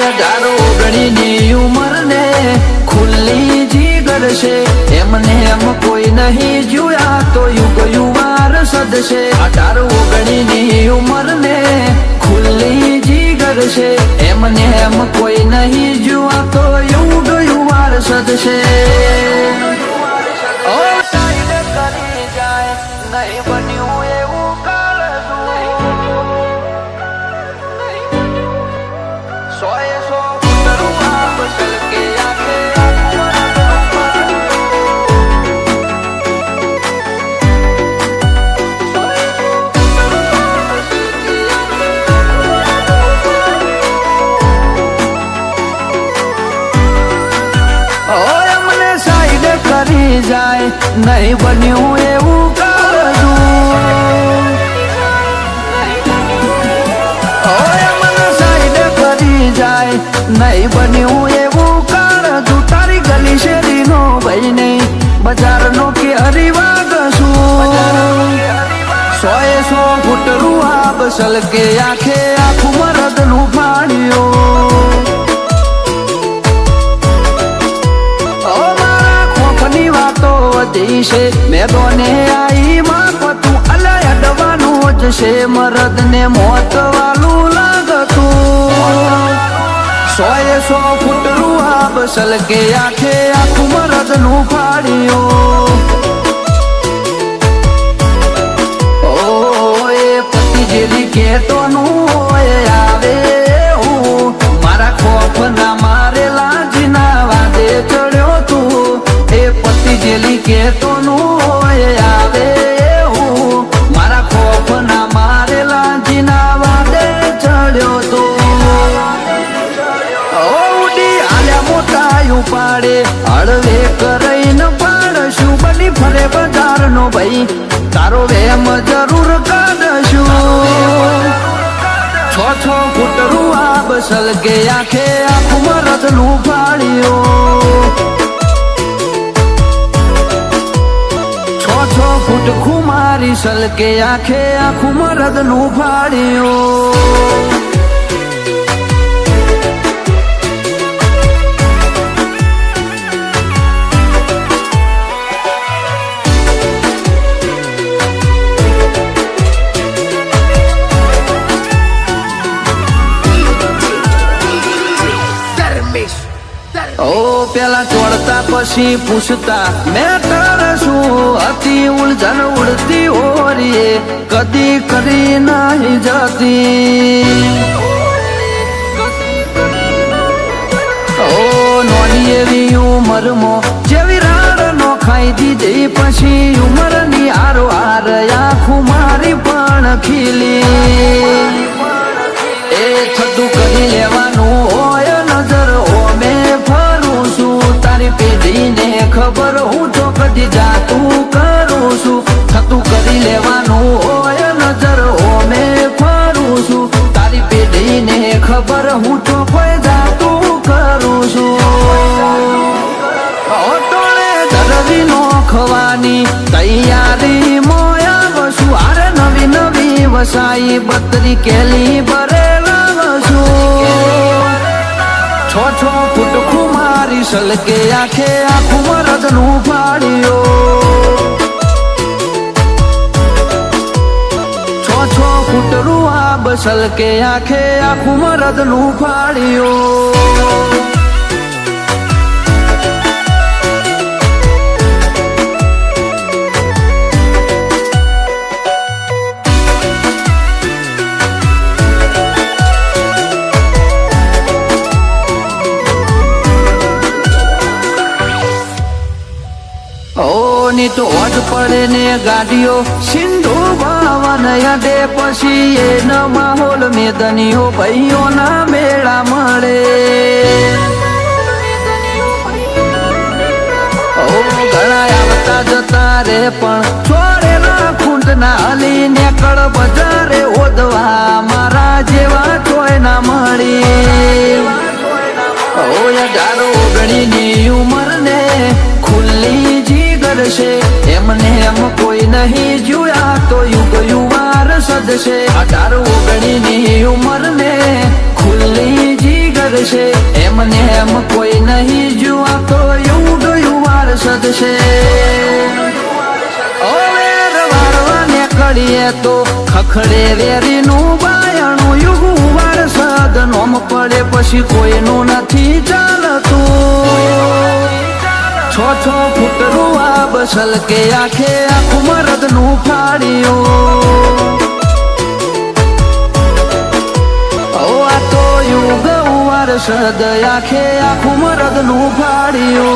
અઢાર ને ખુલ્લી જીગર છે એમને એમ કોઈ નહીં જોયા તો યુગ યુવાર નહીં બન્યું એવું જાય. નહીં બન્યું એવું કાળજું. તારી ગલી શેરીનો ભાઈ નહીં બજારનો કે હરિવાગ શું સોએ સો ફૂટ રૂહા બસલ કે આખે આખું મરદનું ફાડ્યું છે. મેદોને આઈ માં તું અલય અડવાનું જ છે. મરદને મોત વાલું લાગતું. સોએ સો ફૂટ રૂહા સલકે આખે આખું મરદનું ફાડ્યું ઓએ પતિ જેવી કેતોનું ઓએ આવે ભાઈ, તારો વેમ જરૂર કાઢશું. છ છ ફૂટ રૂઆ બસલ કે આખે આખું નું ફાળ્યું છ છ ફૂટ ખુમારી સલકે આખે આખું મરદનું ફાળ્યું ઓ પેલા ચોડતા પછી પૂછતા, મેં શું? હતી ઉલઝન ઉડતી ઓરીએ કદી કરી નહીં જતી. ઓ નોની એવી ઉંમરમાં, જેવી રાડ નો ખાઈ દીધી, પછી ઉંમરની આરો આર આખું મારી પણ ખીલી. એ થતું કરી લેવાનું ખબર હું કોઈ જાતું કરું છું. ઓટોળે ધરવી નો ખવાની તૈયારી મોયા વસુ આરે નવી નવી વસાઈ બત્રી કેલી ભરેલા વસુ છ છ ફૂટ ખુમારી સલકે આખે આખું મરદનું ફાડ્યો છ આ બસલ કે આખે આખું મરદનું ઓ ની તો ઓજ પડે ને ગાડીઓ, સિંધુ ભાવન અડે પછી એ ન માહોલ મેદનીઓ ભાઈઓ ના મેળા મળે. ઓ, ઘણા આવતા જતા રે પણ છોડેલા ખૂંદ ના હલી ને કળ બજારે એમને એમ કોઈ નહીં જોયા તો યુગ યુવાર સદશે અઢાર ઓગણી ની ઉંમર ને ખુલ્લી જીગર છે. એમને એમ કોઈ નહીં જોવા તો યુગ યુવાર છે ઓવે રવારવાને કડીએ તો ખખડે વેરીનું બાયણું. યુગું વારસદ નોમ પડે પછી કોઈનું નથી ચાલતું ફૂટનું આ કે આખે આખું મરદનું ફાડ્યું ઓ તો યુગ વારસદ આખે આખું મરદનું ફાડ્યું